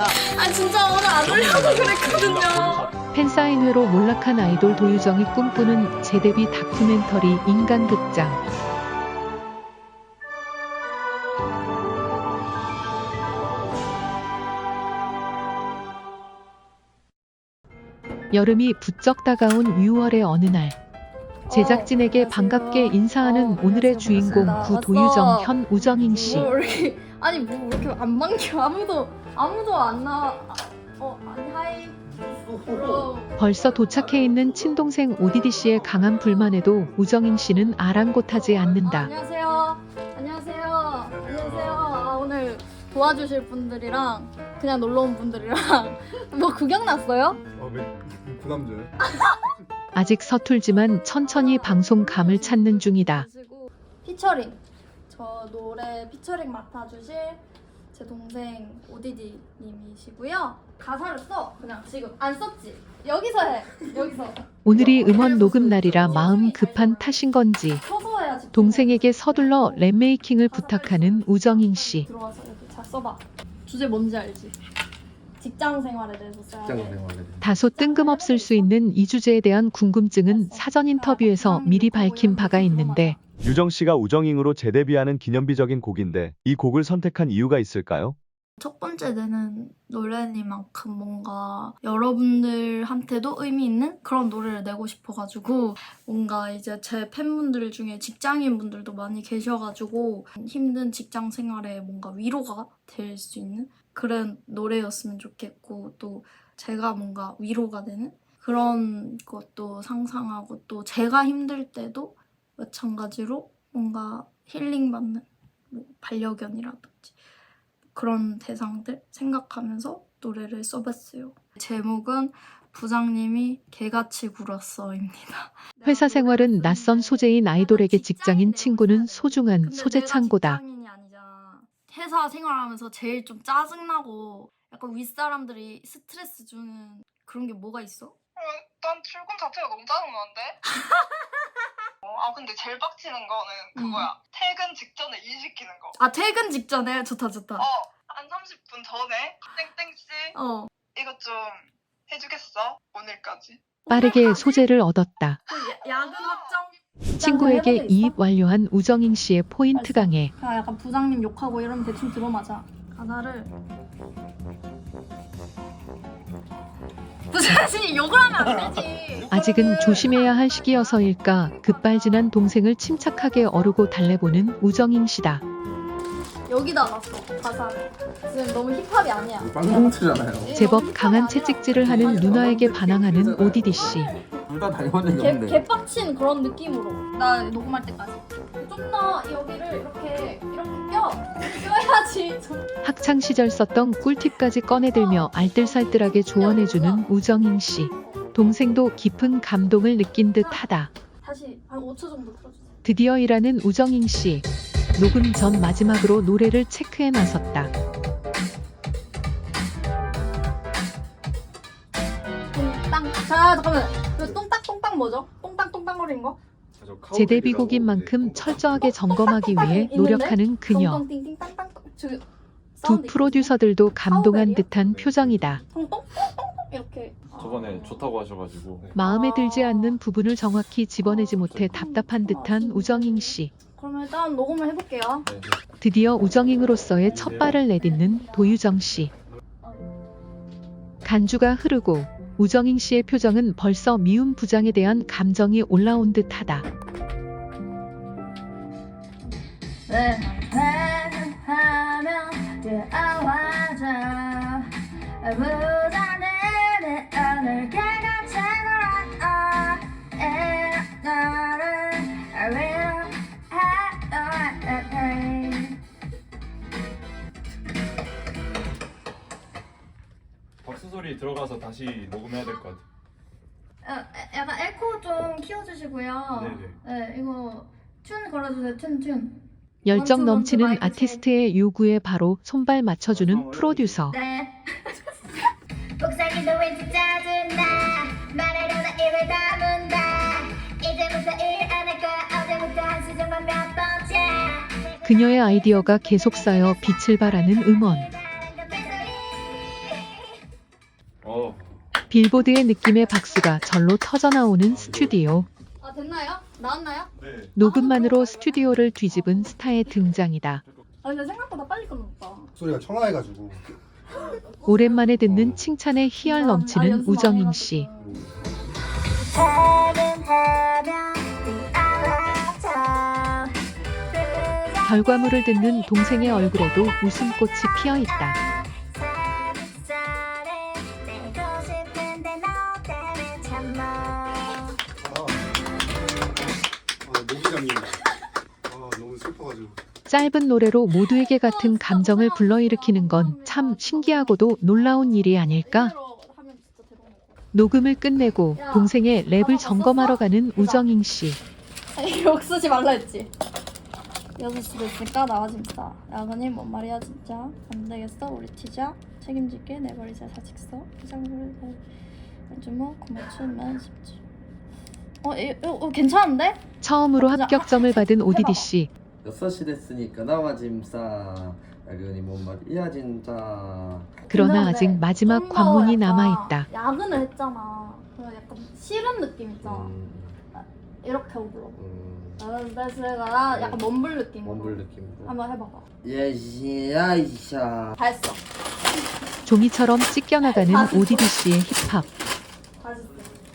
아니라 아 진짜 오늘 안 올려서 그랬거든요. 팬사인회로 몰락한 아이돌 도유정이 꿈꾸는 재데뷔 다큐멘터리 인간극장. 여름이 부쩍 다가온 6월의 어느 날 제작진에게 반갑게 인사하는 오늘의 주인공 구도유정 현 우정인 씨. 뭐 이렇게 아니 뭐 이렇게 안 반겨 아무도 아무도 안 나와. 아, 어 아니 하이. 어. 벌써 도착해 있는 친동생 오디디 씨의 강한 불만에도 우정인 씨는 아랑곳하지 아, 않는다. 안녕하세요. 안녕하세요. 안녕하세요. 아, 오늘 도와주실 분들이랑 그냥 놀러 온 분들이랑 뭐 구경 났어요? 어, 왜 부담져요? 아직 서툴지만 천천히 방송감을 찾는 중이다. 피처링 저 노래 피처링 맡아주실 제 동생 오디디 님이시고요. 가사를 써 그냥 지금 안 썼지. 여기서 해. 여기서. 오늘이 음원 녹음 날이라 마음 급한 탓인 건지 서서 해야지 동생에게 서둘러 랩메이킹을 부탁하는 우정인 씨. 들어와서 잘 써봐. 주제 뭔지 알지? 직장 생활에 대해서 써야 직장 돼. 생활에 다소 뜬금없을 수 있는 이 주제에 대한 궁금증은 사전 인터뷰에서 미리 밝힌 바가 있는데. 유정 씨가 우정잉으로 재데뷔하는 기념비적인 곡인데 이 곡을 선택한 이유가 있을까요? 첫 번째 내는 노래니만큼 뭔가 여러분들한테도 의미 있는 그런 노래를 내고 싶어가지고 뭔가 이제 제 팬분들 중에 직장인 분들도 많이 계셔가지고 힘든 직장 생활에 뭔가 위로가 될 수 있는 그런 노래였으면 좋겠고 또 제가 뭔가 위로가 되는 그런 것도 상상하고 또 제가 힘들 때도 마찬가지로 뭔가 힐링받는 뭐 반려견이라든지 그런 대상들 생각하면서 노래를 써봤어요. 제목은 부장님이 개같이 굴었어입니다. 회사 생활은 낯선 소재인 아이돌에게 직장인 친구는 소중한 소재 창고다. 회사 생활하면서 제일 좀 짜증나고 약간 윗사람들이 스트레스 주는 그런 게 뭐가 있어? 난 출근 자체가 너무 짜증나는데? 어, 아 근데 제일 빡치는 거는 그거야 퇴근 직전에 일 시키는 거 아 퇴근 직전에 좋다 좋다. 어, 한 30분 전에 땡땡씨 어. 이것 좀 해주겠어? 오늘까지 빠르게 소재를 얻었다. 그 야- 야근 확정. 친구에게 이입 완료한 우정인 씨의 포인트 강해. 그냥 약간 부장님 욕하고 이러면 대충 들어맞아. 가사를 부장님 욕을 하면 안 되지. 아직은 조심해야 할 시기여서일까 급발진한 동생을 침착하게 어르고 달래보는 우정인 씨다. 여기다 놨어 가사를. 지금 너무 힙합이 아니야. 빵봉투잖아요. 제법 강한 채찍질을 하는 누나에게 반항하는 오디디 씨. 둘 다 닮은 적이 개, 없는데. 개빡친 그런 느낌으로 나 녹음할 때까지 좀 더 여기를 이렇게 이렇게 껴 껴야지 좀 학창 시절 썼던 꿀팁까지 꺼내들며 알뜰살뜰하게 조언해주는 우정인 씨. 동생도 깊은 감동을 느낀 듯하다. 다시 한 5초 정도 틀어주세요 드디어 일하는 우정인 씨. 녹음 전 마지막으로 노래를 체크해 나섰다. 똥땅 자 잠깐만 그 똥땅똥땅 뭐죠? 똥땅똥땅거리는 거? 제데뷔곡인 만큼 철저하게 점검하기 위해 노력하는 그녀. 똥똥띵띵 땅땅 저기 두 사운드? 프로듀서들도 감동한? 듯한 표정이다. 똥똥똥똥 이렇게 저번에 좋다고 하셔가지고 마음에 들지 않는 부분을 정확히 집어내지 못해 답답한 듯한 우정인 씨. 그러면 일단 녹음을 해볼게요 네, 드디어 우정잉으로서의 첫 발을 내딛는 도유정 씨. 간주가 흐르고 우정잉 씨의 표정은 벌써 미운 부장에 대한 감정이 올라온 듯하다. 소리 들어가서 다시 녹음해야 될 것 같아요. 어, 약간 에코 좀 키워주시고요 네네. 네 이거 튠 걸어주세요 튠 튠 열정 원투, 원투 넘치는 아티스트의 요구에 바로 손발 맞춰주는 프로듀서. 네. 복사기도 왠지 짜증나 말하려다 입을 다문다 이제부터 일 안 할 거야 어제부터 한 수정만 몇 번째 그녀의 아이디어가 계속 쌓여 빛을 발하는 음원. 빌보드의 느낌의 박수가 절로 터져나오는 스튜디오. 아 됐나요? 나왔나요? 네. 녹음만으로 스튜디오를 뒤집은 스타의 등장이다. 아 근데 생각보다 빨리 끝났다. 소리가 청아해가지고. 오랜만에 듣는 칭찬에 희열 넘치는 우정인 씨. 결과물을 듣는 동생의 얼굴에도 웃음꽃이 피어 있다. 잠긴다. 아, 너무 슬퍼가지고. 짧은 노래로 모두에게 같은 감정을 불러일으키는 건 참 신기하고도 놀라운 일이 아닐까? 녹음을 끝내고 동생의 랩을 점검하러 가는 우정인 씨. 욕 쓰지 말라 했지. 6시 됐으니까 나와 진짜. 야근이 뭔 말이야 진짜. 안 되겠어 우리 튀자. 책임질게 내 머리 잘 사직 써. 피장물을 주모 고무줄만 십주. 어, 이, 어, 어 괜찮은데? 처음으로 합격점을 받은 오디디 씨. 6시 됐으니까 나와 짐싸 야근이 뭔 말이야 진짜 그러나 근데 아직 마지막 좀더 관문이 약간 남아 있다. 야근을 했잖아. 그래서 약간 싫은 느낌 있잖아. 음, 이렇게 불러. 음, 나는 내가 약간 몸불 느낌. 먼불 느낌으로 한번 해봐봐. 예시야 이샤 다 했어. 종이처럼 찢겨나가는 아. 오디디 씨의 힙합.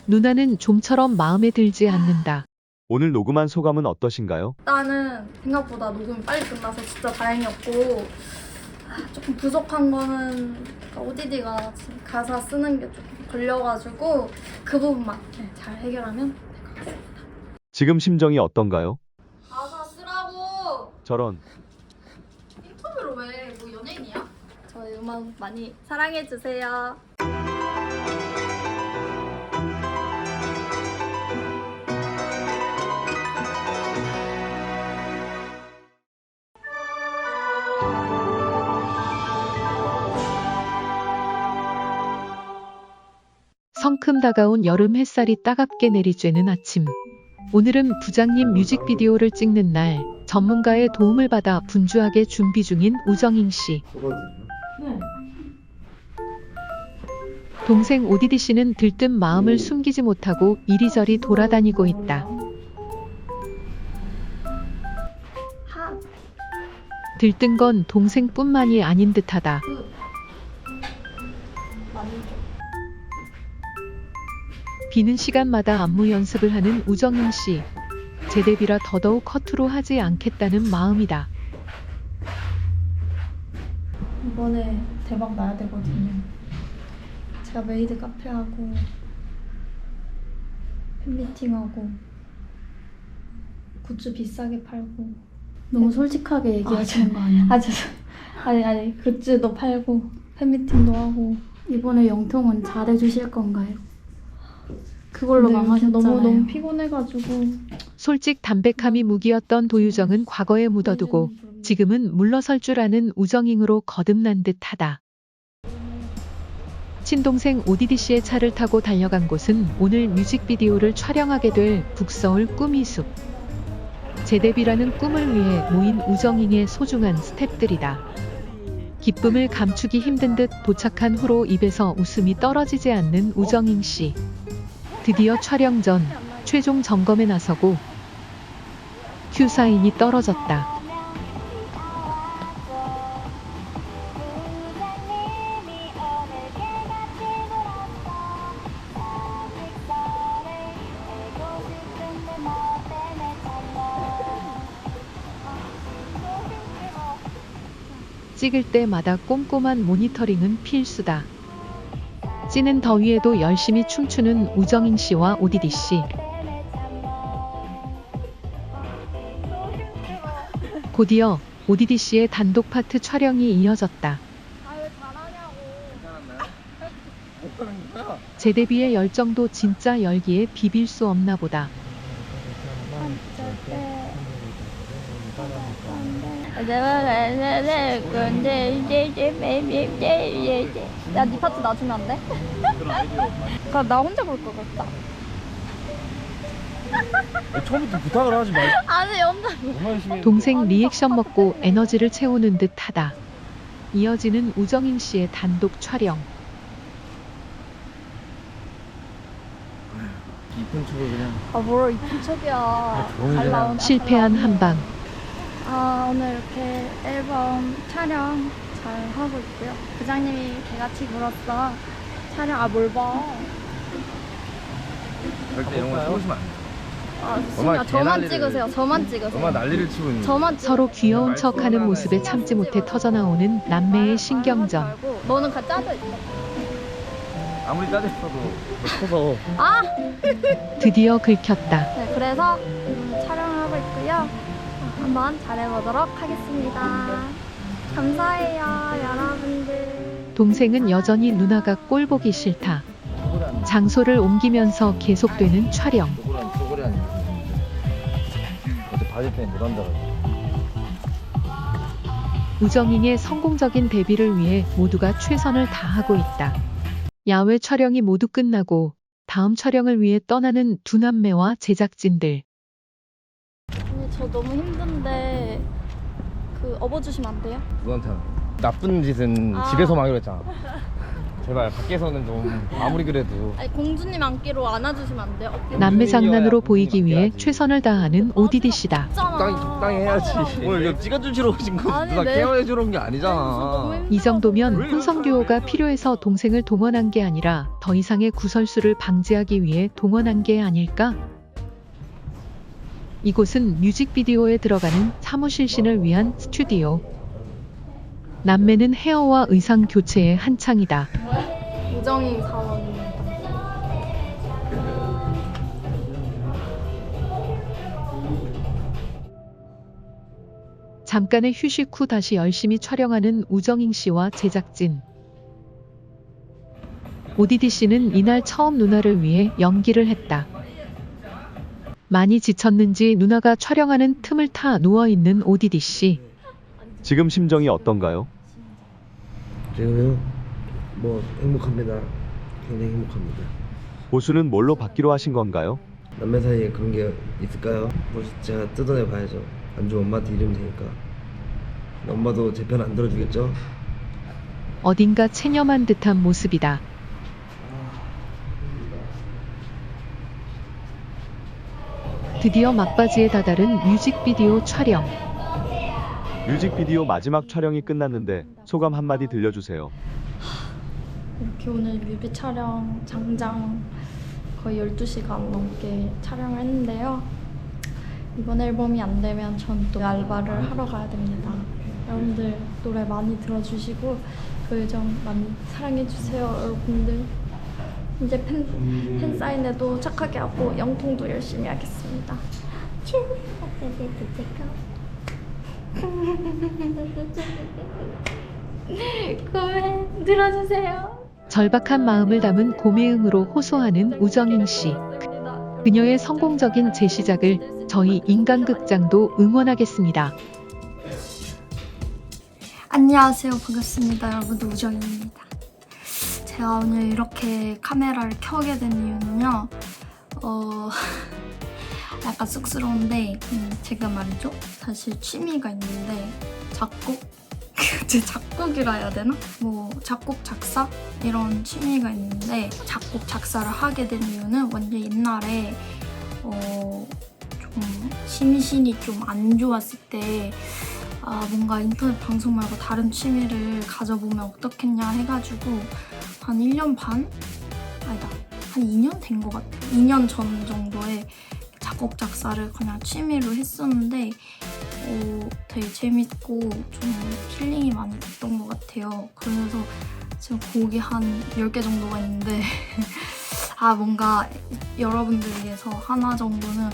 누나는 좀처럼 마음에 들지 않는다. 오늘 녹음한 소감은 어떠신가요? 일단은 생각보다 녹음이 빨리 끝나서 진짜 다행이었고 아, 조금 부족한 거는 ODD가 가사 쓰는 게 조금 걸려가지고 그 부분만 네, 잘 해결하면 될 것 같습니다. 지금 심정이 어떤가요? 가사 쓰라고! 저런 인터뷰로 왜? 뭐 연예인이야? 저희 음악 많이 사랑해주세요. 성큼 다가온 여름 햇살이 따갑게 내리쬐는 아침. 오늘은 부장님 뮤직비디오를 찍는 날, 전문가의 도움을 받아 분주하게 준비 중인 우정인 씨. 네. 동생 오디디 씨는 들뜬 마음을 숨기지 못하고 이리저리 돌아다니고 있다. 하, 들뜬 건 동생뿐만이 아닌 듯하다. 비는 시간마다 안무 연습을 하는 우정인 씨. 제데뷔라 더더욱 커트로 하지 않겠다는 마음이다. 이번에 대박 나야 되거든요. 제가 메이드 카페하고 팬미팅하고 굿즈 비싸게 팔고 너무 솔직하게 얘기하시는 거 아니에요? 아 죄송 아니 아니 굿즈도 팔고 팬미팅도 하고 이번에 영통은 잘해주실 건가요? 그걸로 망하셨잖아요. 너무 너무 피곤해가지고 솔직 담백함이 무기였던 도유정은 과거에 묻어두고 지금은 물러설 줄 아는 우정잉으로 거듭난 듯하다. 친동생 오디디 씨의 차를 타고 달려간 곳은 오늘 뮤직비디오를 촬영하게 될 북서울 꾸미숲. 제데뷔라는 꿈을 위해 모인 우정잉의 소중한 스탭들이다. 기쁨을 감추기 힘든 듯 도착한 후로 입에서 웃음이 떨어지지 않는 우정잉 씨. 드디어 촬영 전 최종 점검에 나서고 큐 사인이 떨어졌다. 찍을 때마다 꼼꼼한 모니터링은 필수다. 찌는 더위에도 열심히 춤추는 우정인 씨와 오디디 씨. 곧이어 오디디 씨의 단독 파트 촬영이 이어졌다. 제 데뷔의 열정도 진짜 열기에 비빌 수 없나 보다. 야 네 파트 놔주면 안 돼? 그럼 나 혼자 볼것 같다 처음부터 부탁을 하지 말. 아니 열심히. 동생 리액션 먹고 에너지를 채우는 듯 하다. 이어지는 우정인 씨의 단독 촬영. 이쁜 척을 그냥 아 뭐라 이쁜 척이야. 좋은 잘. 나온 실패한 한방. 아 오늘 이렇게 앨범 촬영 잘 하고 있고요. 부장님이 개같이 굴었어. 촬영 아 뭘 봐. 절대 이런 거 찍으시면 안 돼요. 아 얼마나 진짜 저만 개난리를- 찍으세요. 저만 찍으세요. 난리를 치고 있는 저만 찍- 서로 귀여운 척하는 모습에 참지 못해 터져나오는 남매의 신경전. 말고 너는 같이 짜져 있어. 아무리 짜졌어도 커서 아 드디어 긁혔다. 네, 그래서 한번 잘해보도록 하겠습니다. 감사해요, 여러분들. 동생은 여전히 누나가 꼴 보기 싫다. 장소를 옮기면서 계속되는 촬영. 우정잉의 성공적인 데뷔를 위해 모두가 최선을 다하고 있다. 야외 촬영이 모두 끝나고 다음 촬영을 위해 떠나는 두 남매와 제작진들. 저 너무 힘든데 그 업어주시면 안 돼요? 누구한테 하는 거야? 나쁜 짓은 아. 집에서 하기로 했잖아 제발 밖에서는 좀 아무리 그래도 아니 공주님 안기로 안아주시면 안 돼요? 어깨 남매 장난으로 보이기 위해 최선을 다하는 오디디 씨다. 적당히 적당히 해야지 오늘 이거 찍어주시러 오신 거 아니, 누가 네. 케어해 주러 온 게 아니잖아. 이 정도면 혼성 듀오가 필요해서 동생을 동원한 게 아니라 더 이상의 구설수를 방지하기 위해 동원한 게 아닐까? 이곳은 뮤직비디오에 들어가는 사무실신을 위한 스튜디오. 남매는 헤어와 의상 교체에 한창이다. 우정이 사원입니다. 잠깐의 휴식 후 다시 열심히 촬영하는 우정잉 씨와 제작진. 오디디 씨는 이날 처음 누나를 위해 연기를 했다. 많이 지쳤는지 누나가 촬영하는 틈을 타 누워있는 오디디 씨. 지금 심정이 어떤가요? 지금요 뭐 행복합니다 굉장히 행복합니다 보수는 뭘로 받기로 하신 건가요? 남매 사이에 그런 게 있을까요? 뭐 제가 뜯어내 봐야죠 안 좋으면 엄마한테 이러면 되니까 엄마도 제 편 안 들어주겠죠? 어딘가 체념한 듯한 모습이다. 드디어 막바지에 다다른 뮤직비디오 촬영. 뮤직비디오 마지막 촬영이 끝났는데 소감 한마디 들려주세요. 이렇게 오늘 뮤비 촬영 장장 거의 12시간 넘게 촬영을 했는데요. 이번 앨범이 안 되면 전 또 알바를 하러 가야 됩니다. 여러분들 노래 많이 들어주시고 그정 많이 사랑해주세요, 여러분들. 이제 팬, 팬 사인회도 착하게 하고 영통도 열심히 하겠습니다. 고멘 들어주세요. 절박한 마음을 담은 고매응으로 호소하는 우정인 씨. 그녀의 성공적인 재시작을 저희 인간극장도 응원하겠습니다. 안녕하세요. 반갑습니다. 여러분들 우정입니다. 제가 오늘 이렇게 카메라를 켜게 된 이유는요. 어, 약간 쑥스러운데 음, 제가 말이죠. 사실 취미가 있는데 작곡? 제 작곡이라 해야 되나? 뭐 작곡 작사 이런 취미가 있는데 작곡 작사를 하게 된 이유는 완전 옛날에 어, 좀 심신이 좀 안 좋았을 때 아, 뭔가 인터넷 방송 말고 다른 취미를 가져보면 어떻겠냐 해가지고 한 1년 반? 아니다. 한 2년 된 것 같아요. 2년 전 정도에 작곡 작사를 그냥 취미로 했었는데 어, 되게 재밌고 좀 힐링이 많이 됐던 것 같아요. 그래서 지금 곡이 한 10개 정도가 있는데 아 뭔가 여러분들 위해서 하나 정도는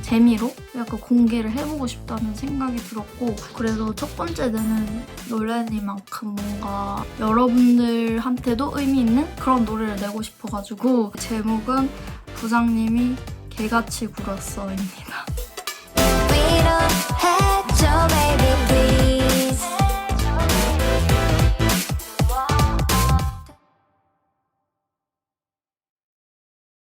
재미로 약간 공개를 해보고 싶다는 생각이 들었고 그래서 첫 번째는 노래니만큼 뭔가 여러분들한테도 의미 있는 그런 노래를 내고 싶어가지고 제목은 부장님이 개같이 굴었어입니다.